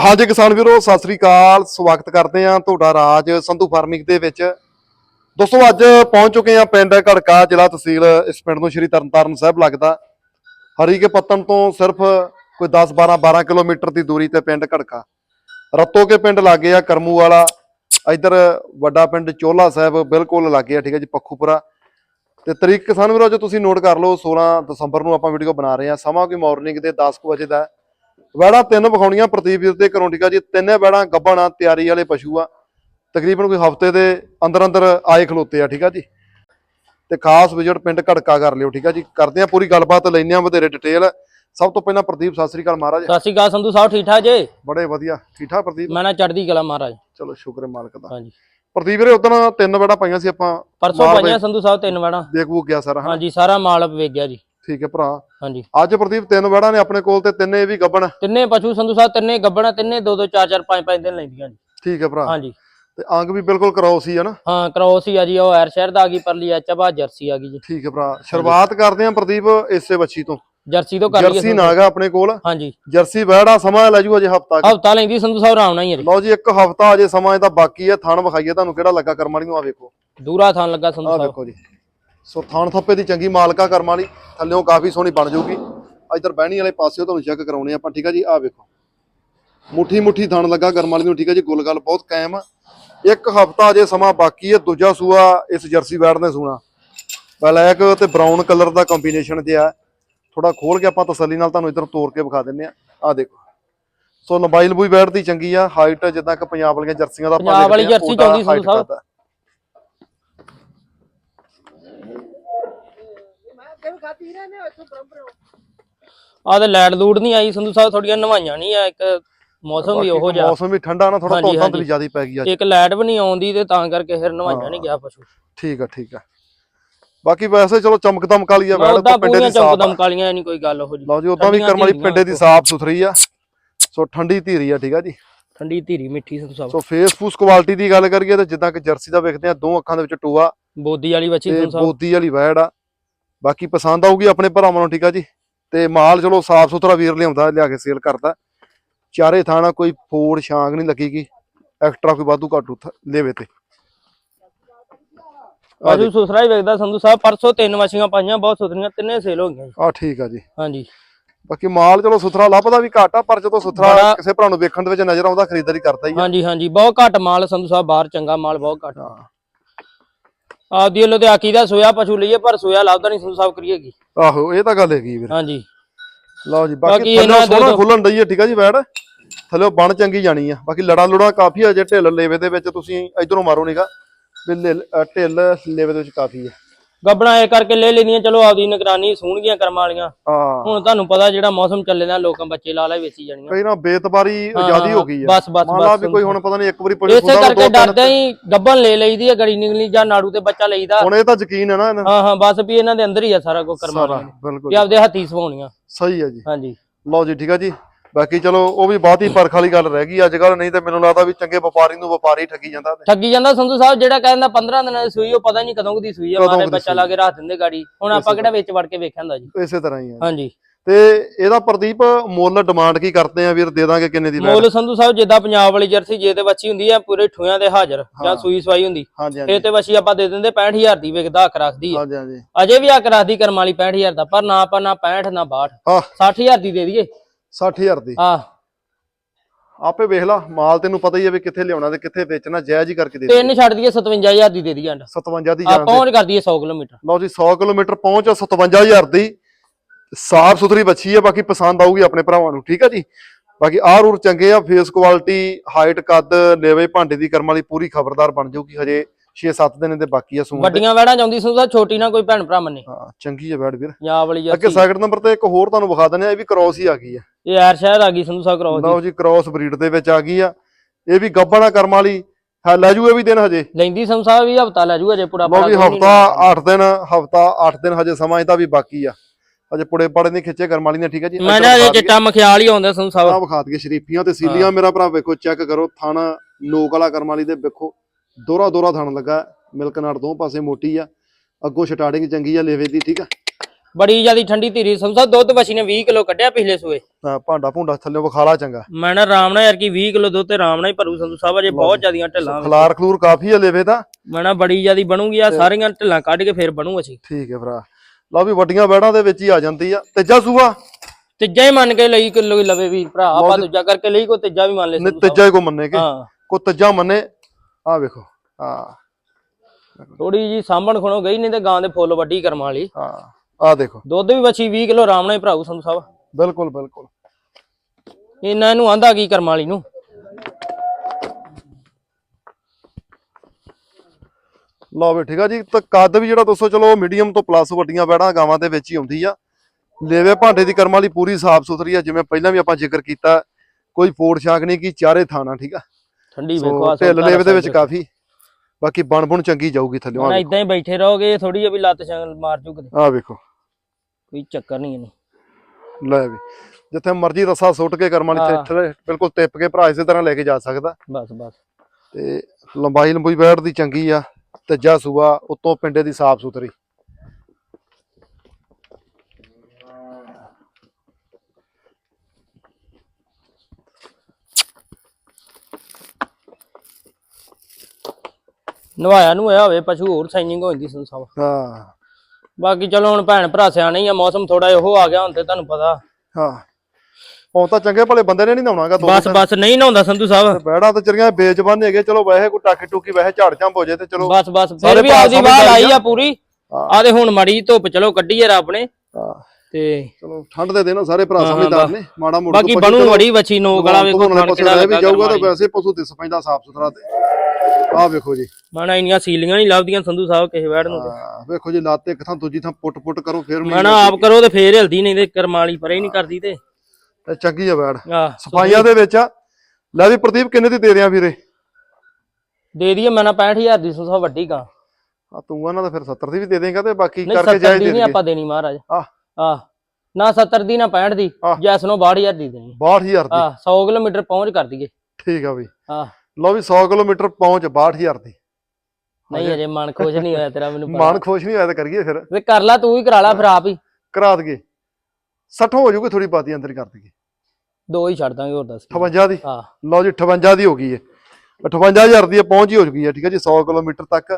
ਹਾਂਜੀ ਕਿਸਾਨ ਵੀਰੋ, ਸਤਿ ਸ੍ਰੀ ਅਕਾਲ। ਸਵਾਗਤ ਕਰਦੇ ਹਾਂ ਤੁਹਾਡਾ ਰਾਜ ਸੰਧੂ ਫਾਰਮਿੰਗ ਦੇ ਵਿੱਚ। ਦੋਸਤੋ, ਅੱਜ ਪਹੁੰਚ ਚੁੱਕੇ ਹਾਂ ਪਿੰਡ ਘੜਕਾ ਜ਼ਿਲ੍ਹਾ ਤਹਿਸੀਲ, ਇਸ ਪਿੰਡ ਨੂੰ ਸ਼੍ਰੀ ਤਰਨਤਾਰਨ ਸਾਹਿਬ ਲੱਗਦਾ। ਹਰੀ ਕੇ ਪੱਤਨ ਤੋਂ ਸਿਰਫ ਕੋਈ 10 12 12 ਕਿਲੋਮੀਟਰ ਦੀ ਦੂਰੀ ਤੇ ਪਿੰਡ ਘੜਕਾ। ਰੱਤੋ ਕੇ ਪਿੰਡ ਲਾਗੇ ਆ ਕਰਮੂ ਵਾਲਾ ਇਧਰ ਵੱਡਾ ਪਿੰਡ ਚੋਲਾ ਸਾਹਿਬ ਬਿਲਕੁਲ ਲਾਗੇ ਆ, ਠੀਕ ਹੈ ਜੀ, ਪੱਖੂਪੁਰਾ। ਤੇ ਤਰੀਕ ਕਿਸਾਨ ਵੀਰੋ ਜੋ ਤੁਸੀਂ ਨੋਟ ਕਰ ਲਓ 16 ਦਸੰਬਰ ਨੂੰ ਆਪਾਂ ਵੀਡੀਓ ਬਣਾ ਰਹੇ ਹਾਂ। ਸਮਾਂ ਕੋਈ ਮਾਰਨਿੰਗ ਦੇ 10 ਕੁ ਵਜੇ ਦਾ ਵੈੜਾਂ ਤਿੰਨ ਵਿਖਾਉਣੀਆਂ ਪ੍ਰਦੀਪ ਵੀਰ ਠੀਕ ਆ ਜੀ। ਤਿੰਨੇ ਵੈੜਾਂ ਗੱਭਣਾ ਤਿਆਰੀ ਵਾਲੇ ਪਸ਼ੂ ਆ। ਤਕਰੀਬਨ ਕੋਈ ਹਫ਼ਤੇ ਦੇ ਅੰਦਰ ਅੰਦਰ ਆਏ ਖਲੋਤੇ ਆ ਠੀਕ ਆ ਜੀ। ਤੇ ਖਾਸ ਵਿਜਿਟ ਪਿੰਡ ਘੜਕਾ ਕਰ ਲਿਓ ਠੀਕ ਆ ਜੀ। ਕਰਦੇ ਆ ਪੂਰੀ ਗੱਲਬਾਤ ਲੈਨੇ ਆ ਵਧੇਰੇ ਡਿਟੇਲ ਸਭ ਤੋਂ ਪਹਿਲਾਂ ਪ੍ਰਦੀਪ ਸਤਿ ਸ੍ਰੀ ਅਕਾਲ ਮਹਾਰਾਜ। ਸਤਿ ਸ਼੍ਰੀ ਅਕਾਲ ਸੰਧੂ ਸਾਹਿਬ ਠੀਕ ਠਾਕ ਜੇ? ਬੜੇ ਵਧੀਆ। ਠੀਕ ਠਾਕ ਪ੍ਰਦੀਪ? ਮੈਂ ਨਾ ਚੜਦੀ ਕਲਾ ਮਹਾਰਾਜ। ਚਲੋ ਸ਼ੁਕਰ ਹੈ ਮਾਲਕ ਦਾ। ਹਾਂਜੀ। ਪ੍ਰਦੀਪ ਵੀਰੇ ਉਦੋਂ ਤਿੰਨ ਵੈੜਾਂ ਪਾਈਆਂ ਸੀ ਆਪਾਂ। ਪਰਸੋਂ ਪਾਈਆਂ ਸੰਧੂ ਸਾਹਿਬ ਤਿੰਨ ਵੜਾਂ ਦੇਖ ਵੂ ਗਿਆ ਸਾਰਾ ਹਾਂਜੀ ਸਾਰਾ ਮਾਲ ਵੇਚ ਗਿਆ ਜੀ। ਠੀਕ ਹੈ ਭਰਾ। ਹਾਂਜੀ। ਅੱਜ ਪ੍ਰਦੀਪ ਤਿੰਨ ਵੈੜਾਂ ਨੇ ਆਪਣੇ ਕੋਲ ਤੇ ਤਿੰਨੇ ਵੀ ਗੱਬਣ। ਤਿੰਨੇ ਪਸ਼ੂ ਸੰਧੂ ਸਾਹਿਬ ਤਿੰਨੇ ਗੱਬਣਾ ਤਿੰਨੇ ਦੋ ਦੋ ਚਾਰ ਚਾਰ ਪੰਜ ਪੰਜ ਦਿਨ ਲੈਂਦੀਆਂ ਜੀ। ਠੀਕ ਹੈ ਭਰਾ। ਹਾਂਜੀ। ਤੇ ਅੰਗ ਵੀ ਬਿਲਕੁਲ ਕਰਾਉ ਸੀ ਹਨਾ ਹਾਂ ਕ੍ਰੋਸ ਹੀ ਆ ਜੀ ਉਹ ਐਰ ਸ਼ਹਿਰ ਦਾ ਆ ਗਈ ਪਰਲੀ ਐਚ ਬਾ ਜਰਸੀ ਆ ਗਈ ਜੀ। ਠੀਕ ਹੈ ਭਰਾ। ਸ਼ੁਰੂਆਤ ਕਰਦੇ ਆਂ ਪ੍ਰਦੀਪ ਇਸੇ ਬੱਚੀ ਤੋਂ। ਜਰਸੀ ਤੋਂ ਕਰ ਲਈਏ ਜਰਸੀ ਨਾਗਾ ਆਪਣੇ ਕੋਲ। ਹਾਂਜੀ। ਜਰਸੀ ਵੈੜਾ ਸਮਾਂ ਲੈ ਜੂ ਅਜੇ ਹਫਤਾ ਹਫਤਾ ਲੈਂਦੀ ਸੰਧੂ ਸਾਹਿਬ ਰਾਉਣਾ ਹੀ ਆ ਜੀ। ਲਓ ਜੀ ਇੱਕ ਹਫਤਾ ਅਜੇ ਸਮਾਂ ਇਹਦਾ ਬਾਕੀ ਹੈ। ਥਣ ਵਿਖਾਈਏ ਤੁਹਾਨੂੰ ਕਿਹੜਾ ਲੱਗਾ ਕਰਮ ਵਾਲੀ ਨੂੰ ਆ ਵੇਖੋ। ਦੂਰਾ ਥਾਂ ਲੱਗਾ ਸੰਧੂ ਆ ਸਾਹਿਬ। ਵੇਖੋ ਜੀ। ਸੋ ਥਣ ਥੱਪੇ ਦੀ ਚੰਗੀ ਮਾਲਕਾ ਕਰਮ ਵਾਲੀ ਥੱਲਿਓਂ ਕਾਫੀ ਸੋਹਣੀ ਬਣ ਜਾਊਗੀ। ਇੱਧਰ ਬਹਿਣੀ ਵਾਲੇ ਪਾਸਿਓ ਤੁਹਾਨੂੰ ਚੈੱਕ ਕਰਾਉਣੇ ਆਪਾਂ ਠੀਕ ਆ ਜੀ? ਆ ਵੇਖੋ। ਮੁੱਠੀ ਮੁੱਠੀ ਥਣ ਲੱਗਾ ਕਰਮ ਵਾਲੀ ਨੂੰ ਠੀਕ ਆ ਜੀ? ਗੁੱਲ ਗੱਲ ਬਹੁਤ ਕਾਇਮ। ਆ ਇੱਕ ਹਫਤਾ ਅਜੇ ਸਮਾਂ ਬਾਕੀ ਹੈ ਦੂਜਾ ਸੂਆ ਇਸ ਜਰਸੀ ਵੈੜ ਨੇ ਸੂਣਾ। ਬਲੈਕ ਤੇ ਬਰਾਊਨ ਕਲਰ ਦਾ ਕੰਬੀਨੇਸ਼ਨ ਜਿਹਾ ਥੋੜਾ ਖੋਲ ਕੇ ਆਪਾਂ ਤਸੱਲੀ ਨਾਲ ਤੁਹਾਨੂੰ ਇੱਧਰ ਤੋੜ ਕੇ ਵਿਖਾ ਦਿੰਨੇ ਆ। ਆ ਦੇਖੋ। ਸੋ ਲੰਬਾਈ ਲੰਬੂਈ ਬੈਠ ਦੀ ਚੰਗੀ ਆ ਹਾਈਟ ਜਿੱਦਾਂ ਕਿ ਪੰਜਾਬ ਵਾਲੀਆਂ ਜਰਸੀਆਂ ਦਾ ਆਪਾਂ ਪੰਜਾਬ ਵਾਲੀ ਦੇਖਦੇ ਆ, ਉਹਦਾ ਚਾਹੁੰਦੀ ਸੰਧੂ height ਸਾਹਿਬ। ਕਰਦਾ। ਆ ਤੇ ਲੈਟ ਲੂੜ ਨਹੀਂ ਆਈ ਸੰਧੂ ਸਾਹਿਬ ਥੋੜੀਆਂ ਨਵਾਈਆਂ ਨਹੀਂ ਆ ਇੱਕ ਮੌਸਮ ਵੀ ਉਹੋ ਬਾਕੀ ਜਿਹਾ। ਮੌਸਮ ਵੀ ਠੰਡਾ ਨਾ ਥੋੜਾ ਹਾਂਜੀ, ਹਾਂਜੀ। ਵੀ ਜ਼ਿਆਦਾ ਪੈ ਗਈ ਅੱਜ। ਇੱਕ ਲੈਟ ਵੀ ਨਹੀਂ ਆਉਂਦੀ ਤੇ ਤਾਂ ਕਰਕੇ ਫਿਰ ਨਵਾਈਆਂ ਨਹੀਂ ਗਿਆ ਪਸ਼ੂ। ਠੀਕ ਆ ਠੀਕ ਆ। ਬਾਕੀ ਵੈਸੇ ਚਲੋ ਚਮਕ ਦਮਕ ਵਾਲੀ ਆ ਵੈੜ ਉਹਦਾ ਤੋਂ ਪਿੰਡੇ ਪੂਰੀਆਂ ਦੀ ਸਾਫ਼ ਚਮਕਦਮ ਕਾਲੀਆਂ ਨਹੀਂ ਕੋਈ ਗੱਲ ਉਹ ਜੀ ਲਓ ਜੀ ਉਦਾਂ ਵੀ ਕਰਮ ਵਾਲੀ ਪਿੰਡੇ ਦੀ ਸਾਫ਼ ਸੁਥਰੀ ਆ। ਸੋ ਠੰਡੀ ਧੀਰੀ ਆ ਠੀਕ ਆ ਜੀ। ਠੰਡੀ ਧੀਰੀ ਮਿੱਠੀ ਸੰਧੂ ਸਾਹਿਬ। ਸੋ ਫੇਸ ਫੂਸ ਕੁਆਲਿਟੀ ਦੀ ਗੱਲ ਕਰੀਏ ਤਾਂ ਜਿੱਦਾਂ ਕਿ ਜਰਸੀ ਦਾ ਵੇਖਦੇ ਆ ਦੋ ਅੱਖਾਂ ਦੇ ਵਿੱਚ ਟੂਆ। ਬੋਦੀ ਵਾਲੀ ਬੱਚੀ ਤੇ ਸੰਧੂ ਸਾਹਿਬ। ਬੋਦੀ ਵਾਲੀ ਵੈੜ ਆ। ਬਾਕੀ ਪਸੰਦ ਆਊਗੀ ਆਪਣੇ ਭਰਾਵਾਂ ਨੂੰ ਠੀਕ ਆ ਜੀ? ਤੇ ਮਾਲ ਚਲੋ ਸਾਫ਼ ਸੁਥਰਾ ਵੀਰ ਲਿਆਉਂਦਾ ਲਿਆ ਕੇ ਸੇਲ ਕਰਦਾ। ਚਾਰੇ ਥਾਣਾ ਕੋਈ ਫੋੜ ਛਾਂਗ ਨਹੀਂ ਲੱਗੇਗੀ। ਐਕਸਟਰਾ ਕੋਈ ਵਾਧੂ ਘਾਟੂ ਲੇਵੇ ਤੇ। ਆ ਪਸ਼ੂ ਸੁਸਰਾ ਹੀ ਵੇਖਦਾ ਸੰਧੂ ਸਾਹਿਬ ਪਰਸੋਂ ਤਿੰਨ ਮੱਛੀਆਂ ਪਾਈਆਂ ਬਹੁਤ ਸੁਥਰੀਆਂ ਤਿੰਨੇ ਸੇਲ ਹੋ ਗਈਆਂ। ਆ ਠੀਕ ਆ ਜੀ। ਹਾਂਜੀ। ਬਾਕੀ ਮਾਲ ਚਲੋ ਸੁਥਰਾ ਲੱਭਦਾ ਵੀ ਘੱਟ ਆ ਪਰ ਜਦੋਂ ਸੁਥਰਾ ਕਿਸੇ ਭਰਾ ਨੂੰ ਵੇਖਣ ਦੇ ਵਿੱਚ ਨਜ਼ਰ ਆਉਂਦਾ ਖਰੀਦਦਾਰੀ ਕਰਦਾ ਹੀ ਆ। ਹਾਂਜੀ ਹਾਂਜੀ ਬਹੁਤ ਘੱਟ ਮਾਲ ਸੰਧੂ ਸਾਹਿਬ ਬਾਹਰ ਚੰਗਾ ਮਾਲ ਬਹੁਤ ਘੱਟ। ਹਾਂ। ਆਪਦੀ ਵੱਲੋਂ ਤੇ ਆਖੀ ਦਾ ਸੋਇਆ ਪਸ਼ੂ ਲਈਏ ਪਰ ਸੋਇਆ ਲੱਭਦਾ ਨਹੀਂ ਸੰਧੂ ਸਾਹਿਬ ਕਰੀਏਗੀ ਆਹੋ ਇਹ ਤਾਂ ਗੱਲ ਹੈਗੀ ਵੀਰ। ਹਾਂਜੀ। ਲਓ ਜੀ ਬਾਕੀ ਬਾਕੀ ਇਹਨਾਂ ਦੇ ਸੋਹਣਾ ਦੋ- ਖੁੱਲਣ ਡਈ ਹੈ ਠੀਕ ਆ ਜੀ ਵੈੜ ਥੱਲੇ ਬਣ ਚੰਗੀ ਜਾਣੀ ਆ। ਬਾਕੀ ਲੜਾ ਲੁੜਾ ਕਾਫੀ ਆ ਜੇ ਢਿੱਲ ਲੇਵੇ ਦੇ ਵਿੱਚ ਤੁਸੀਂ ਇਧਰੋਂ ਮਾਰੋ ਨਿਗਾ। ਢਿੱਲ ਲੇਵੇ ਦੇ ਵਿੱਚ ਕਾਫੀ ਆ। ਗੱਬਣਾ ਇਹ ਕਰਕੇ ਲੈ ਲੈਣੀਆਂ ਚਲੋ ਆਪਦੀ ਨਿਗਰਾਨੀ ਸੂਣਗੀਆਂ ਕਰਮ ਵਾਲੀਆਂ। ਹਾਂ। ਹੁਣ ਤੁਹਾਨੂੰ ਪਤਾ ਜਿਹੜਾ ਮੌਸਮ ਚੱਲੇ ਦਾ ਲੋਕਾਂ ਬੱਚੇ ਲਾ ਲਾ ਵੇਚੀ ਜਾਣੀਆਂ। ਕਈ ਨਾ ਬੇਤਬਾਰੀ ਜ਼ਿਆਦੀ ਹੋ ਗਈ ਆ। ਬਸ ਬਸ ਵੀ ਕੋਈ ਹੁਣ ਪਤਾ ਨਹੀਂ ਇੱਕ ਵਾਰੀ ਪੁਲਿਸ ਇਸੇ ਕਰਕੇ ਡਰਦੇ ਹੀ ਗੱਬਨ ਲੈ ਲਈਦੀ ਹੈ ਗੜੀ ਨਿਕਲੀ ਜਾਂ ਨਾੜੂ ਤੇ ਬੱਚਾ ਲਈਦਾ। ਹੁਣ ਇਹ ਤਾਂ ਯਕੀਨ ਹੈ ਨਾ। ਹਾਂ ਹਾਂ ਬਸ ਵੀ ਇਹਨਾਂ ਦੇ ਅੰਦਰ ਹੀ ਆ ਸਾਰਾ ਕੁਝ ਕਰਮਾ ਬਿਲਕੁਲ ਵੀ ਆਪਦੇ ਹੱਥੀ ਸਵਾਉਣੀਆਂ। ਸਹੀ ਹੈ ਜੀ। ਹਾਂਜੀ। ਲਓ ਜੀ ਠੀਕ ਆ ਜੀ। ਬਾਕੀ ਚਲੋ ਉਹ ਵੀ ਬਹੁਤ ਹੀ ਪਰਖ ਵਾਲੀ ਗੱਲ ਰਹਿ ਗਈ ਅੱਜ ਕੱਲ ਨਹੀਂ ਤੇ ਮੈਨੂੰ ਲੱਗਦਾ ਵੀ ਚੰਗੇ ਵਪਾਰੀ ਨੂੰ ਵਪਾਰੀ ਠੱਗੀ ਜਾਂਦਾ ਤੇ। ਠੱਗੀ ਜਾਂਦਾ। ਸੰਧੂ ਸਾਹਿਬ ਜਿਹੜਾ ਕਹਿੰਦਾ 15 ਦਿਨਾਂ ਦੀ ਸੂਈ ਉਹ ਪਤਾ ਨਹੀਂ ਕਦੋਂ ਦੀ ਸੂਈ ਆ ਮਾਰੇ ਬੱਚਾ ਲਾ ਕੇ ਰੱਖ ਦਿੰਦੇ ਗਾੜੀ। ਹੁਣ ਆਪਾਂ ਕਿਹੜਾ ਵਿੱਚ ਵੜ ਕੇ ਵੇਖਿਆ ਹੁੰਦਾ ਜੀ? ਇਸੇ ਤਰ੍ਹਾਂ ਹੀ ਆ। ਹਾਂਜੀ। ਤੇ ਇਹਦਾ ਪ੍ਰਦੀਪ ਮੁੱਲ ਡਿਮਾਂਡ ਕੀ ਕਰਦੇ ਆ ਵੀਰ? ਦੇ ਦਾਂਗੇ ਕਿੰਨੇ ਦੀ ਮੁੱਲ ਸੰਧੂ ਸਾਹਿਬ ਜਿੱਦਾਂ ਪੰਜਾਬ ਵਾਲੀ ਜਰਸੀ ਜੇ ਤੇ ਬੱਚੀ ਹੁੰਦੀ ਆ ਪੂਰੇ ਠੋਇਆਂ ਦੇ ਹਾਜ਼ਰ ਜਾਂ ਸੂਈ ਸਵਾਈ ਹੁੰਦੀ। ਇਹ ਤੇ ਬੱਚੀ ਆਪਾਂ ਦੇ ਦਿੰਦੇ 65000 ਦੀ ਵਿਕਦਾ ਹੱਕ ਰੱਖਦੀ ਆ। ਹਾਂਜੀ ਹਾਂਜੀ। ਅਜੇ ਵੀ ਹੱਕ ਰੱਖਦੀ ਕਰਮ ਵਾਲੀ 65000 ਦਾ ਪਰ ਨਾ ਆਪਾਂ ਨਾ 65 ਨਾ 62 ਹਾਂ 60000 ਦੀ ਦੇ ਦਈਏ। 60000 ਦੀ। ਆ ਆਪੇ ਵੇਖ ਲਾ ਮਾਲ ਤੈਨੂੰ ਪਤਾ ਹੀ ਹੈ ਵੀ ਕਿੱਥੇ ਲਿਆਉਣਾ ਤੇ ਕਿੱਥੇ ਵੇਚਣਾ ਜਾਇਜ਼ ਹੀ ਕਰਕੇ ਦੇ ਦੇ। ਤਿੰਨ ਛੱਡ ਦਈਏ 57000 ਦੀ ਦੇ ਦਈਏ ਅੰਡ 57 ਦੀ ਆ ਜਾਣ ਦੇ। ਪਹੁੰਚ ਕਰ ਦਈਏ 100 ਕਿਲੋਮੀਟਰ। ਲਓ ਜੀ 100 ਕਿਲੋਮੀਟਰ ਪਹੁੰਚ 57000 ਦੀ। ਸਾਫ਼ ਸੁਥਰੀ ਬੱਚੀ ਹੈ ਬਾਕੀ ਪਸੰਦ ਆਊਗੀ ਆਪਣੇ ਭਰਾਵਾਂ ਨੂੰ ਠੀਕ ਹੈ ਜੀ? ਬਾਕੀ ਆਹ ਰੂਰ ਚੰਗੇ ਆ ਫੇਸ ਕੁਆਲਿਟੀ ਹਾਈਟ ਕੱਦ ਲੇਵੇ ਭਾਂਡੇ ਦੀ ਕਰਮ ਵਾਲੀ ਪੂਰੀ ਖਬਰਦਾਰ ਬਣ ਜਾਊਗੀ ਹਜੇ। 6-7 ਦਿਨ ਦੇ ਬਾਕੀ ਆ ਸੂਣ ਦੇ। ਵੱਡੀਆਂ ਵੈੜਾਂ ਸੰਧੂ ਸਾਹਿਬ ਛੋਟੀ ਨਾ ਕੋਈ ਭੈਣ ਭਰਾ ਮੰਨੇ। ਹਾਂ ਚੰਗੀ ਹੈ ਬੈਡ ਵੀਰ। ਪੰਜਾਬ ਵਾਲੀ ਅੱਗੇ ਸੈਕਿੰਡ ਨੰਬਰ ਤੇ ਇੱਕ ਹੋਰ ਤੁਹਾਨੂੰ ਵਿਖਾ ਦਿੰਦੇ ਆ ਇਹ ਵੀ ਕ੍ਰੋਸ ਹੀ ਆ ਗਈ ਆ। ਇਹ ਐਰ ਸ਼ਹਿਰ ਆ ਗਈ ਸੰਧੂ ਸਾਹਿਬ ਕਰਾਓ ਜੀ ਲਓ ਜੀ ਕ੍ਰੋਸ ਬਰੀਡ ਦੇ ਵਿੱਚ ਆ ਗਈ ਆ। ਇਹ ਵੀ ਗੱਬਣਾ ਕਰਮ ਵਾਲੀ। ਹੈ ਲੈ ਜੂ ਇਹ ਵੀ ਦਿਨ ਹਜੇ। ਲੈਂਦੀ ਸੰਧੂ ਸਾਹਿਬ ਵੀ ਹਫਤਾ ਲੈ ਜੂਗਾ ਜੇ ਪੂਰਾ ਲਓ ਵੀ ਹਫਤਾ 8 ਦਿਨ ਹਫਤਾ 8 ਦਿਨ ਹਜੇ ਸਮਾਂ ਇਹਦਾ ਵੀ ਬਾਕੀ ਆ। ਹਜੇ ਪੁੜੇ ਪੜੇ ਨਹੀਂ ਖਿੱਚੇ ਕਰਮ ਵਾਲੀ ਨੇ ਠੀਕ ਹੈ ਜੀ? ਮੈਂ ਨਾ ਇਹ। ਚਿੱਟਾ ਮਖਿਆਲ ਹੀ ਆਉਂਦਾ ਸੰਧੂ ਸਾਹਿਬ। ਵਿਖਾ ਦਈਏ ਸ਼ਰੀਫੀਆਂ ਤੇ ਸੀਲੀਆਂ ਮੇਰਾ ਭਰਾ ਵੇਖੋ ਚੈੱਕ ਕਰੋ ਥਣ ਨੋਕ ਵਾਲਾ ਕਰਮ ਵਾਲੀ ਦੇ ਵੇਖੋ। ਦੋਰਾ ਦੋਰਾ ਥਣ ਲੱਗਾ। ਮਿਲਕ ਨਾੜ ਦੋ ਪਾਸੇ ਮੋਟੀ ਆ। ਅੱਗੋਂ ਸਟਾਰਟਿੰਗ ਚੰਗੀ ਆ ਲੇਵੇ ਦੀ ਠੀਕ ਆ? ਬੜੀ ਜਿਆਦੀ ਠੰਡੀ ਧੀਰੀ ਸਾਹਿਬ ਦੁੱਧ ਵਛੀ ਨੇ 20 ਕਿਲੋ ਕੱਢਿਆ ਪਿਛਲੇ ਸੂਏ। ਹਾਂ, ਭਾਂਡਾ ਭੁੰਡਾ ਥੱਲੇ ਵਿਖਾਲਾ ਚੰਗਾ। ਮੈਂ ਨਾ ਆਰਾਮ ਨਾਲ ਯਾਰ ਕੀ 20 ਕਿਲੋ ਦੁੱਧ ਤੇ ਆਰਾਮ ਨਾਲ ਹੀ ਭਰੂ। ਸੰਧੂ ਸਾਹਿਬ ਅਜੇ ਬਹੁਤ ਜਿਆਦੀਆਂ ਢਿੱਲਾਂ ਖਲਾਰ ਖਲੂਰ ਕਾਫੀ ਹੈ ਲੇਵੇ ਤਾਂ ਮੈਂ ਨਾ ਬੜੀ ਜਿਆਦੀ ਬਣੂਗੀ ਆ ਸਾਰੀਆਂ ਢਿੱਲਾਂ ਕੱਢ ਕੇ ਫੇਰ ਬਣੂ ਅਸੀਂ। ਠੀਕ ਹੈ ਭਰਾ। ਲਓ ਵੀ ਵੱਡੀਆਂ ਬੈੜਾਂ ਦੇ ਵਿੱਚ ਹੀ ਆ ਜਾਂਦੀ ਆ। ਤੀਜਾ ਸੂਆ? ਤੀਜਾ ਹੀ ਮੰਨ ਕੇ ਲਈ ਕਿਲੋ ਹੀ ਲਵੇ ਵੀਰ ਭਰਾ। ਆਪਾਂ ਦੂਜਾ ਕਰਕੇ ਲਈ ਕੋਈ ਤੀਜਾ ਵੀ ਮੰਨ ਲੈ ਤੀਜਾ ਹੀ ਕੋ ਮੰਨੇ ਕਿ ਹਾਂ। ਕੋ ਤੀਜਾ ਮੰਨੇ। ਆ ਵੇਖੋ ਹਾਂ ਥੋੜੀ ਜੀ ਸਾਂਭਣ ਖਣੋ ਗਈ ਨਹੀਂ ਤੇ ਗਾਂ ਦੇ ਫੁੱਲ ਵੱਡੀ ਕਰਮਾਂ ਵਾਲੀ। ਹਾਂ ਆ ਦੇਖੋ। ਦੁੱਧ ਵੀ ਵਛੀ 20 ਕਿਲੋ ਆਰਾਮ ਨਾਲ ਹੀ ਭਰਾਊ ਸੰਧੂ ਸਾਹਿਬ। ਬਿਲਕੁਲ ਬਿਲਕੁਲ। ਇਹਨਾਂ ਨੂੰ ਆਂਦਾ ਕੀ ਕਰਮਾਂ ਵਾਲੀ ਨੂੰ? ਲਓ ਵੀ ਠੀਕ ਆ ਜੀ ਤਾਂ ਕੱਦ ਵੀ ਜਿਹੜਾ ਦੋਸਤੋ ਚਲੋ ਮੀਡੀਅਮ ਤੋਂ ਪਲੱਸ ਵੱਡੀਆਂ ਬੈੜਾਂ ਗਾਵਾਂ ਦੇ ਵਿੱਚ ਹੀ ਆਉਂਦੀ ਆ। ਲੇਵੇ ਭਾਂਡੇ ਦੀ ਕਰਮ ਵਾਲੀ ਪੂਰੀ ਸਾਫ਼ ਸੁਥਰੀ ਆ ਜਿਵੇਂ ਪਹਿਲਾਂ ਵੀ ਆਪਾਂ ਜ਼ਿਕਰ ਕੀਤਾ। ਕੋਈ ਫੋੜ ਛਾਂਕ ਨਹੀਂ ਕੀ ਚਾਰੇ ਥਾਣਾ ਠੀਕ ਆ। ਠੰਡੀ ਵੇਖੋ ਆ ਢਿੱਲ ਲੇਵੇ ਦੇ ਵਿੱਚ ਕਾਫੀ। ਬਾਕੀ ਬਣ ਬੁਣ ਚੰਗੀ ਜਾਊਗੀ ਥੱਲੇ ਨਾ ਇਦਾਂ ਹੀ ਬੈਠੇ ਰਹੋਗੇ ਥੋੜੀ ਜਿਹੀ ਵੀ ਲੱਤ ਸ਼ੰਗਲ ਮਾਰ ਜੂ ਕਿਤੇ। ਆ ਵੇਖੋ। ਕੋਈ ਚੱਕਰ ਨਹੀਂ ਇਹਨੂੰ। ਲੈ ਵੀ ਜਿੱਥੇ ਮਰਜ਼ੀ ਰਸਾ ਸੁੱਟ ਕੇ ਕਰਮ। ਇੱਥੇ ਬਿਲਕੁਲ ਟਿੱਪ ਕੇ ਭਰਾ ਇਸੇ ਤਰ੍ਹਾਂ ਲੈ ਕੇ ਜਾ ਸਕਦਾ। ਬਸ ਬਸ। ਤੇ ਲੰਬਾਈ ਲੰਬੂਈ ਬੈਠ ਦੀ ਚੰਗੀ ਆ ਤੀਜਾ ਸੂਆ ਉਤੋਂ ਪਿੰਡੇ ਦੀ ਸਾਫ਼ ਸੁਥਰੀ ਨਵਾਇਆ ਨੂੰ ਹੋਇਆ ਹੋਵੇ ਪਸ਼ੂ ਹੋਰ ਸਾਈਨਿੰਗ ਹੋ ਜਾਂਦੀ ਸਾਹਿਬ ਹਾਂ। ਬਾਕੀ ਚਲੋ ਹੁਣ ਭੈਣ ਭਰਾ ਸਿਆਣੇ ਹੀ ਆ ਮੌਸਮ ਥੋੜਾ ਇਹੋ ਆ ਗਿਆ ਹੁਣ ਤੇ ਤੁਹਾਨੂੰ ਪਤਾ। ਹਾਂ। ਹੁਣ ਤਾਂ ਚੰਗੇ ਭਲੇ ਬੰਦੇ ਨੇ ਨਹੀਂ ਨਹਾਉਣਾਗਾ ਬਸ ਬਸ ਨਹੀਂ ਨਹਾਉਂਦਾ ਸੰਧੂ ਸਾਹਿਬ। ਬੈੜਾ ਤਾਂ ਚਰੀਆਂ ਬੇਜ਼ਬਾਨ ਹੈਗੇ ਚਲੋ ਵੈਸੇ ਕੋਈ ਟਾਕੀ ਟੂਕੀ ਵੈਸੇ ਝਾੜ ਝੰਬ ਹੋ ਜੇ ਤੇ ਚਲੋ ਬਸ ਬਸ ਫਿਰ ਵੀ ਆਪਦੀ ਬਾਹ ਸਮਝਦਾਰੀ ਲਾਈ ਆ। ਪੂਰੀ। ਆ ਤੇ ਹੁਣ ਮੜੀ ਧੁੱਪ ਚਲੋ ਕੱਢੀ ਆ ਰੱਬ ਨੇ। ਹਾਂ, ਤੇ ਚਲੋ ਠੰਡ ਦੇ ਦਿਨ ਸਾਰੇ ਭਰਾ ਹਾਂ, ਸਮਝਦਾਰ। ਨੇ ਮਾੜਾ ਮੋਟਾ ਬਾਕੀ ਬਣੂ ਵੜੀ ਵੱਛੀ ਨੋਕ ਵਾਲਾ ਵੇਖੋ ਖਾਣ ਖਾਣ ਕਿਹੜਾ ਵੀ ਜਾਊਗਾ ਤਾਂ। ਵੈਸੇ ਪਸ਼ੂ ਦਿਸ ਪੈਂਦਾ ਸਾਫ਼ ਸੁਥਰਾ ਤੇ। ਆਹ ਵੇਖੋ ਜੀ। ਮਾਣਾ ਇੰਨੀਆਂ ਸੀਲੀਆਂ ਨਹੀਂ ਲੱਭਦੀਆਂ ਸੰਧੂ ਸਾਹਿਬ ਕਿਸੇ ਵੜ ਨੂੰ ਤੇ। ਹਾਂ, ਵੇਖੋ ਜੀ ਲੱਤ ਇੱਕ ਥਾਂ ਦੂਜੀ ਥਾਂ ਪੁੱਟ ਪੁੱਟ ਕਰੋ ਫਿਰ ਮਾਣਾ ਆਪ ਕਰੋ ਤੇ ਫੇਰ ਹਿਲਦੀ ਨਹੀਂ ਤੇ ਕਰਮਾਲੀ ਪਰੇ ਨਹੀਂ ਕਰਦੀ ਤੇ। ਇਹ ਚੰਗੀ ਆ ਬੈੜ ਆ ਸਫਾਈਆਂ ਦੇ ਵਿੱਚ ਆ। ਲੈ ਵੀ ਪ੍ਰਦੀਪ ਕਿੰਨੇ ਦੀ ਦੇ ਰਿਆਂ ਵੀਰੇ? ਦੇ ਦਈਏ ਮੈਂ ਨਾ 65000 ਦੀ ਸੰਧੂ ਸਾਹਿਬ ਵੱਡੀ ਗਾਂ। ਆ ਤੂੰ ਉਹਨਾਂ ਦਾ ਫਿਰ 70 ਦੀ ਵੀ ਦੇ ਦੇਂਗਾ ਤੇ ਬਾਕੀ ਨਹੀਂ ਕਰਕੇ 70 ਜਾਇਜ਼ ਦੀ ਦੇ ਨਹੀਂ ਆਪਾਂ ਦੇਣੀ ਮਹਾਰਾਜ। ਆਹ ਆ ਨਾ 70 ਦੀ ਨਾ 65 ਦੀ ਆਹ। ਜੈਸ ਨੂੰ 62000 ਦੀ ਦੇਣੀ 62000 ਦੀ। ਆ 100 ਕਿਲੋਮੀਟਰ ਪਹੁੰਚ ਕਰ ਦਈਏ। ਠੀਕ ਆ ਬਈ। ਆ ਲਓ ਵੀ 100 ਕਿਲੋਮੀਟਰ ਪਹੁੰਚ 62000 ਦੀ। ਨਹੀਂ ਅਜੇ ਮਨ ਖੁਸ਼ ਨਹੀਂ ਹੋਇਆ ਤੇਰਾ ਮੈਨੂੰ ਪਤਾ। ਮਨ ਖੁਸ਼ ਨਹੀਂ ਹੋਇਆ ਤਾਂ ਕਰੀਏ ਫਿਰ। ਤੇ ਕਰ ਲਾ ਤੂੰ ਹੀ ਕਰਾ ਲਾ ਫਿਰ ਆਪ ਹੀ। ਕਰਾ ਦਈਏ। 60 ਹੋ ਜੂਗੀ ਥੋੜੀ ਬਾਤੀ ਅੰਦਰ ਕਰ ਦਈਏ। ਦੋ ਹੀ ਛੱਡ ਦਾਂਗੇ ਹੋਰ ਦੱਸ 58 ਦੀ। ਆ ਲਓ ਜੀ 58 ਦੀ ਹੋ ਗਈ ਹੈ 58000 ਦੀ ਇਹ ਪਹੁੰਚ ਹੀ ਹੋ ਗਈ ਹੈ ਠੀਕ ਹੈ ਜੀ 100 ਕਿਲੋਮੀਟਰ ਤੱਕ।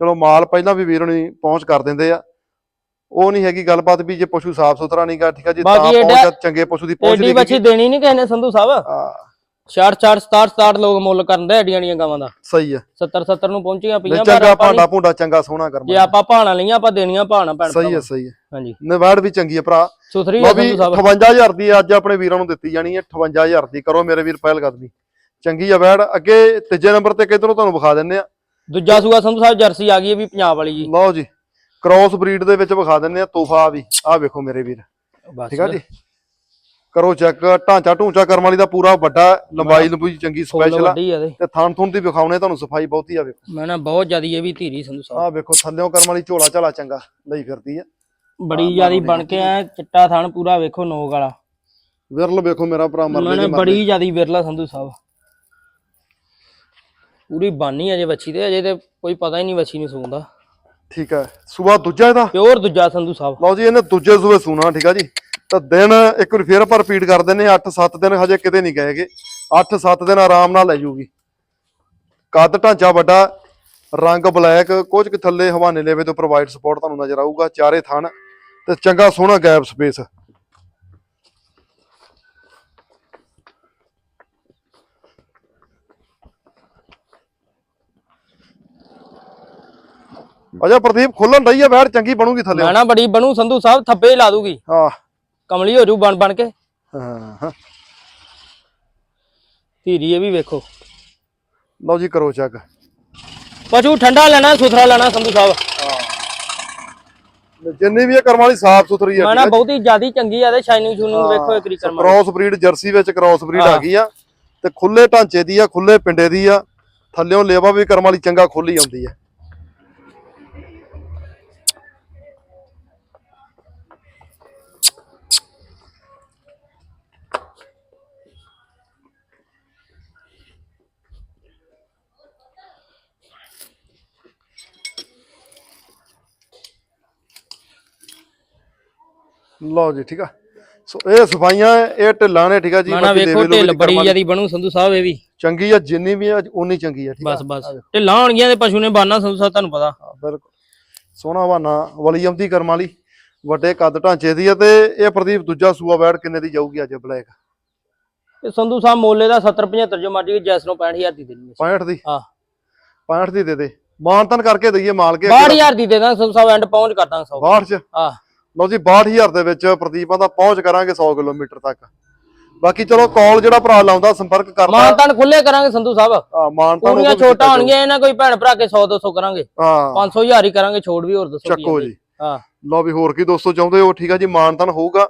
ਚਲੋ ਮਾਲ ਪਹਿਲਾਂ ਵੀ ਵੀਰ ਹੁਣੀ ਪਹੁੰਚ ਕਰ ਦਿੰਦੇ ਆ। ਉਹ ਨਹੀਂ ਹੈਗੀ ਗੱਲਬਾਤ ਵੀ ਜੇ ਪਸ਼ੂ ਸਾਫ਼ ਸੁਥਰਾ ਨਹੀਂਗਾ ਠੀਕ ਹੈ ਜੀ ਤਾਂ ਬਾਕੀ ਪਹੁੰਚ ਏਡਾ- ਆ, ਚੰਗੇ ਪਸ਼ੂ ਦੀ ਪਹੁੰਚ ਨਹੀਂ ਬੱਚੀ ਦੇਣੀ ਨਹੀਂ ਕਿਸੇ ਨੇ ਸੰਧੂ ਸਾਹਿਬ। ਹਾਂ। 60 60 67 67 ਲੋਕ ਮੁੱਲ ਕਰਦੇ ਐਡੀਆਂ ਦੀਆਂ ਗਾਵਾਂ ਦਾ। ਸਹੀ ਹੈ 70 70 ਨੂੰ ਪਹੁੰਚੀਆਂ ਪਈਆਂ ਪਰ ਚੰਗਾ ਆਪਾਂ ਭਾਂਡਾ ਭੁੰਡਾ ਚੰਗਾ ਸੋਹਣਾ ਕਰਮ। ਜੇ ਆਪਾਂ ਭਾਣਾ ਲਈਆਂ ਆਪਾਂ ਦੇਣੀਆਂ ਭਾਣਾ ਭੈਣ ਸਹੀ ਹੈ ਭਰਾਵਾਂ। ਸਹੀ ਹੈ ਹਾਂਜੀ। ਨਿਵਾੜ ਵੀ ਚੰਗੀ ਹੈ ਭਰਾ। ਸੁਥਰੀ ਆ ਵੀ ਸੰਧੂ ਸਾਹਿਬ। 58000 ਦੀ ਅੱਜ ਆਪਣੇ ਵੀਰਾਂ ਨੂੰ ਦਿੱਤੀ ਜਾਣੀ ਹੈ 58000 ਦੀ। ਕਰੋ ਮੇਰੇ ਵੀਰ ਪਹਿਲ ਕਦਮੀ ਚੰਗੀ ਆ ਵੈੜ। ਅੱਗੇ ਤੀਜੇ ਨੰਬਰ ਤੇ ਕਿਧਰੋਂ ਤੁਹਾਨੂੰ ਵਿਖਾ ਦਿੰਨੇ ਆ। ਦੂਜਾ ਸੂਆ ਸੰਧੂ ਸਾਹਿਬ ਜਰਸੀ ਆ ਗਈ ਹੈ ਵੀ ਪੰਜਾਬ ਵਾਲੀ ਜੀ। ਲਓ ਜੀ। ਕ੍ਰਾਸ ਬਰੀਡ ਦੇ ਵਿੱਚ ਵਿਖਾ ਦਿੰਨੇ ਆ ਤੋਹਫਾ ਵੀ। ਆਹ ਵੇਖੋ ਮੇਰੇ ਵੀਰ। ਠੀਕ ਆ ਜੀ? ਕਰੋ ਚੈੱਕ ਢਾਂਚਾ ਢੂੰਚਾ ਕਰਮ ਵਾਲੀ ਦਾ ਪੂਰਾ ਵੱਡਾ ਲੰਬਾਈ ਲੰਬੂਈ ਚੰਗੀ ਸਪੈਸ਼ਲ ਆ। ਆ ਤੇ ਥਣ ਥੁਣ ਦੀ ਵਿਖਾਉਣੇ ਤੁਹਾਨੂੰ ਸਫ਼ਾਈ ਬਹੁਤੀ ਆ ਵੇਖੋ। ਮੈਂ ਨਾ ਬਹੁਤ ਜ਼ਿਆਦੀ ਇਹ ਵੀ ਧੀਰੀ ਸੰਧੂ ਸਾਹਿਬ। ਆਹ ਵੇਖੋ ਥੱਲਿਓਂ ਕਰਮ ਵਾਲੀ ਝੋਲਾ ਝਾਲਾ ਚੰਗਾ ਲਈ ਫਿਰਦੀ ਆ। ਬੜੀ ਜ਼ਿਆਦੀ ਬਣ ਕੇ ਆ ਚਿੱਟਾ ਥਣ ਪੂਰਾ ਵੇਖੋ ਨੋਕ ਵਾਲਾ। ਵਿਰਲ ਵੇਖੋ ਮੇਰਾ ਭਰਾ ਮੈਂ ਮਰਦੇ ਨਾ ਦੇ ਬੜੀ ਜ਼ਿਆਦੀ ਵਿਰਲਾ ਸੰਧੂ ਸਾਹਿਬ। ਪੂਰੀ ਬਾਨੀ ਅਜੇ ਵੱਛੀ ਤੇ ਅਜੇ ਤੇ ਕੋਈ ਪਤਾ ਹੀ ਨਹੀਂ ਵੱਛੀ ਨੂੰ ਸੂੰਦਾ। ਠੀਕ ਹੈ। ਸੂਆ ਦੂਜਾ ਇਹਦਾ? ਪਿਓਰ ਦੂਜਾ ਸੰਧੂ ਸਾਹਿਬ। ਲਓ ਜੀ ਇਹਨੇ ਦੂਜੇ ਸੂਏ ਸੂਣਾ ਠੀਕ ਆ ਜੀ। ਤਾਂ ਦਿਨ ਇੱਕ ਵਾਰ ਫੇਰ ਆਪਾਂ ਰਿਪੀਟ ਕਰ ਦਿੰਨੇ 8-7 ਦਿਨ ਹਜੇ ਕਿਤੇ ਨਹੀਂ ਗਏਗੇ 8-7 ਦਿਨ ਆਰਾਮ ਨਾਲ ਲੈ ਜੂਗੀ। ਕੱਦ ਢਾਂਚਾ ਵੱਡਾ ਰੰਗ ਬਲੈਕ ਕੁਝ ਕੁ ਥੱਲੇ ਹਵਾਨੇ ਲੇਵੇ ਤੋਂ ਪ੍ਰੋਵਾਈਡ ਸਪੋਰਟ ਤੁਹਾਨੂੰ ਨਜ਼ਰ ਆਊਗਾ ਚਾਰੇ ਥਣ ਤੇ ਚੰਗਾ ਸੋਹਣਾ ਗੈਪ ਸਪੇਸ ਅਜਾ ਪ੍ਰਦੀਪ ਖੁੱਲਣ ਰਹੀ ਆ ਬੈਠ ਚੰਗੀ ਬਣੂਗੀ ਥੱਲੇ। ਮੈਂ ਨਾ ਬੜੀ ਬਣੂ ਸੰਧੂ ਸਾਹਿਬ ਥੱਬੇ ਹੀ ਲਾ ਦੂਗੀ। ਹਾਂ। ਕਮਲੀ ਹੋ ਜੂ ਬਣ ਬਣ ਕੇ। ਹਾਂ। ਹਾਂ। ਧੀਰੀ ਇਹ ਵੀ ਵੇਖੋ। ਲਓ ਜੀ ਕਰੋ ਚੈੱਕ ਪਸ਼ੂ ਠੰਡਾ ਲੈਣਾ ਸੁਥਰਾ ਲੈਣਾ ਸੰਧੂ ਸਾਹਿਬ। ਜਿੰਨੀ ਵੀ ਇਹ ਕਰਮ ਵਾਲੀ ਸਾਫ਼ ਸੁਥਰੀ ਆ ਮੈਂ ਨਾ ਬਹੁਤੀ ਜ਼ਿਆਦੀ ਚੰਗੀ ਆ ਤੇ ਸ਼ਾਈਨਿੰਗ ਸ਼ੂਨਿੰਗ ਵੇਖੋ ਇੱਕ ਕਰਮਾ ਕ੍ਰਾਸ ਬਰੀਡ ਜਰਸੀ ਵਿੱਚ ਕ੍ਰਾਸ ਬਰੀਡ ਆ ਹਾਂ। ਗਈ ਆ। ਤੇ ਖੁੱਲੇ ਢਾਂਚੇ ਦੀ ਆ ਖੁੱਲੇ ਪਿੰਡੇ ਦੀ ਆ। ਥੱਲਿਓਂ ਲੇਵਾ ਵੀ ਕਰਮ ਵਾਲੀ ਚੰਗਾ ਖੋਲੀ ਆਉਂਦੀ ਆ। ਲਓ ਜੀ ਠੀਕ ਆ। ਸੋ ਇਹ ਸਫਾਈਆਂ ਇਹ ਢਿੱਲਾਂ ਨੇ ਠੀਕ ਆ ਜੀ ਮਾਣਾ ਵੇਖੋ ਢਿੱਲ ਬੜੀ। ਜਿਆਦੀ ਬਣੂ ਸੰਧੂ ਸਾਹਿਬ ਇਹ ਵੀ। ਚੰਗੀ ਆ ਜਿੰਨੀ ਵੀ ਆ ਉਨੀ ਚੰਗੀ ਆ ਠੀਕ ਆ। ਬਸ ਬਸ। ਢਿੱਲਾਂ ਹੋਣਗੀਆਂ ਤੇ ਪਸ਼ੂ ਨੇ ਬਾਨਾ ਸੰਧੂ ਸਾਹਿਬ ਤੁਹਾਨੂੰ ਪਤਾ। ਬਿਲਕੁਲ। ਸੋਹਣਾ ਹਵਾਨਾ ਵਲੀਅਮ ਦੀ ਕਰਮਾਂ ਵਾਲੀ ਵੱਡੇ ਕੱਦ ਢਾਂਚੇ ਦੀ ਆ ਤੇ ਇਹ ਪ੍ਰਦੀਪ ਦੂਜਾ ਸੂਆ ਬੈਠ ਕਿੰਨੇ ਦੀ ਜਾਊਗੀ ਅੱਜ ਬਲੈਕ? ਤੇ ਸੰਧੂ ਸਾਹਿਬ ਮੋਲੇ ਦਾ 70 75 ਜੋ ਮਰਜ਼ੀ ਜੈਸ ਨੂੰ 65000 ਦੀ ਦੇਣੀ 65 ਦੀ? ਹਾਂ। 65 ਦੀ ਦੇ ਦੇ। ਮਾਨਤਨ ਕਰਕੇ ਦਈਏ ਮਾਲ ਕੇ 62000 ਦੀ ਦੇ ਦਾਂ ਸੰਧੂ ਸਾਹਿਬ ਐਂਡ ਪਹੁੰਚ ਕਰ ਦਾਂ 100 62 ਚ? ਹਾਂ। ਲਓ ਜੀ 62000 ਦੇ ਵਿੱਚ ਪ੍ਰਦੀਪਾਂ ਦਾ ਪਹੁੰਚ ਕਰਾਂਗੇ 100 ਕਿਲੋਮੀਟਰ ਤੱਕ। ਬਾਕੀ ਚਲੋ ਕਾਲ ਜਿਹੜਾ ਭਰਾ ਲਾਉਂਦਾ ਸੰਪਰਕ ਕਰਦਾ। ਮਾਨਤਾਨ ਖੁੱਲੇ ਕਰਾਂਗੇ ਸੰਧੂ ਸਾਹਿਬ। ਆ ਮਾਨਤਾਂ ਪੂਰੀਆਂ ਛੋਟਾਂ ਹੋਣਗੀਆਂ ਇਹਨਾਂ ਕੋਈ ਭੈਣ ਭਰਾ ਕੇ 100 200 ਕਰਾਂਗੇ। ਹਾਂ। 500 ਹਜ਼ਾਰ ਹੀ ਕਰਾਂਗੇ ਛੋੜ ਵੀ ਹੋਰ ਦੱਸੋ ਚੱਕੋ। ਜੀ। ਹਾਂ। ਲਓ ਵੀ ਹੋਰ ਕੀ ਦੋਸਤੋ ਚਾਹੁੰਦੇ ਹੋ? ਠੀਕ ਆ ਜੀ ਮਾਨਤਨ ਹੋਊਗਾ।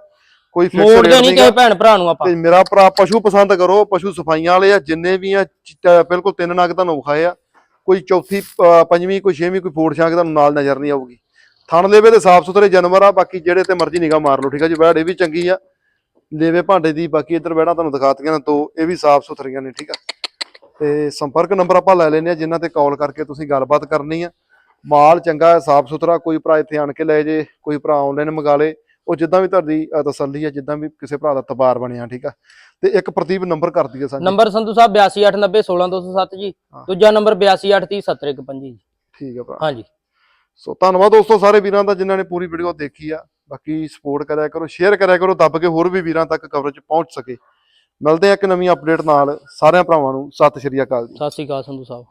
ਕੋਈ ਫਿਕਸ ਰੇਟ ਨਹੀਂ ਨਹੀਂ ਕਿਸੇ ਭੈਣ ਭਰਾ ਨੂੰ ਆਪਾਂ। ਤੇ ਮੇਰਾ ਭਰਾ ਪਸ਼ੂ ਪਸੰਦ ਕਰੋ ਪਸ਼ੂ ਸਫਾਈਆਂ ਵਾਲੇ ਆ ਜਿੰਨੇ ਵੀ ਆ ਬਿਲਕੁਲ ਤਿੰਨ ਨਗ ਤੁਹਾਨੂੰ ਵਿਖਾਏ ਆ। ਕੋਈ ਚੌਥੀ ਪੰਜਵੀਂ ਕੋਈ ਛੇਵੀਂ ਕੋਈ ਫੋੜ ਛਾਂਗ ਤੁਹਾਨੂੰ ਨਾਲ ਨਜ਼ਰ ਨਹੀਂ ਆਊਗੀ। ਥਣ ਲੇਵੇ ਦੇ ਸਾਫ਼ ਸੁਥਰੇ ਜਾਨਵਰ ਆ ਬਾਕੀ ਜਿਹੜੇ ਤੇ ਮਰਜ਼ੀ ਨਿਗਾਹ ਮਾਰ ਲਓ ਠੀਕ ਆ ਜੀ? ਬੈੜ ਇਹ ਵੀ ਚੰਗੀ ਆ। ਲੇਵੇ ਭਾਂਡੇ ਦੀ ਬਾਕੀ ਇੱਧਰ ਬੈੜਾਂ ਤੁਹਾਨੂੰ ਦਿਖਾਤੀਆਂ ਨੇ ਦੋ ਇਹ ਵੀ ਸਾਫ਼ ਸੁਥਰੀਆਂ ਨੇ ਠੀਕ ਆ? ਤੇ ਸੰਪਰਕ ਨੰਬਰ ਆਪਾਂ ਲੈ ਲੈਨੇ ਆ ਜਿਨ੍ਹਾਂ ਤੇ ਕਾਲ ਕਰਕੇ ਤੁਸੀਂ ਗੱਲਬਾਤ ਕਰਨੀ ਆ। ਮਾਲ ਚੰਗਾ ਹੈ ਸਾਫ਼ ਸੁਥਰਾ ਕੋਈ ਭਰਾ ਇੱਥੇ ਆਣ ਕੇ ਲੈ ਜੇ ਕੋਈ ਭਰਾ ਆਨਲਾਈਨ ਮੰਗਾ ਲੇ ਉਹ ਜਿੱਦਾਂ ਵੀ ਤੁਹਾਡੀ ਤਸੱਲੀ ਹੈ ਜਿੱਦਾਂ ਵੀ ਕਿਸੇ ਭਰਾ ਦਾ ਤਬਾਰ ਬਣਿਆ ਠੀਕ ਆ? ਤੇ ਇੱਕ ਪ੍ਰਦੀਪ ਨੰਬਰ ਕਰ ਦਈਏ ਸਾਨੂੰ ਨੰਬਰ ਸੰਧੂ ਸਾਹਿਬ 8289016207 ਜੀ। ਦੂਜਾ ਨੰਬਰ 82830715 ਜੀ। ਠੀਕ ਆ ਭਰਾ। ਹਾਂਜੀ। ਸੋ ਧੰਨਵਾਦ ਦੋਸਤੋ ਸਾਰੇ ਵੀਰਾਂ ਦਾ ਜਿਨ੍ਹਾਂ ਨੇ ਪੂਰੀ ਵੀਡੀਓ ਦੇਖੀ ਆ। ਬਾਕੀ ਸਪੋਰਟ ਕਰਿਆ ਕਰੋ ਸ਼ੇਅਰ ਕਰਿਆ ਕਰੋ, ਦੱਬ ਕੇ ਹੋਰ ਵੀ ਵੀਰਾਂ ਤੱਕ ਕਵਰੇਜ ਪਹੁੰਚ ਸਕੇ। ਮਿਲਦੇ ਆ ਇੱਕ ਨਵੀਂ ਅਪਡੇਟ ਨਾਲ। ਸਾਰਿਆਂ ਭਰਾਵਾਂ ਨੂੰ ਸਤਿ ਸ਼੍ਰੀ ਅਕਾਲ ਜੀ। ਸਤਿ ਸ਼੍ਰੀ ਅਕਾਲ ਸੰਧੂ ਸਾਹਿਬ।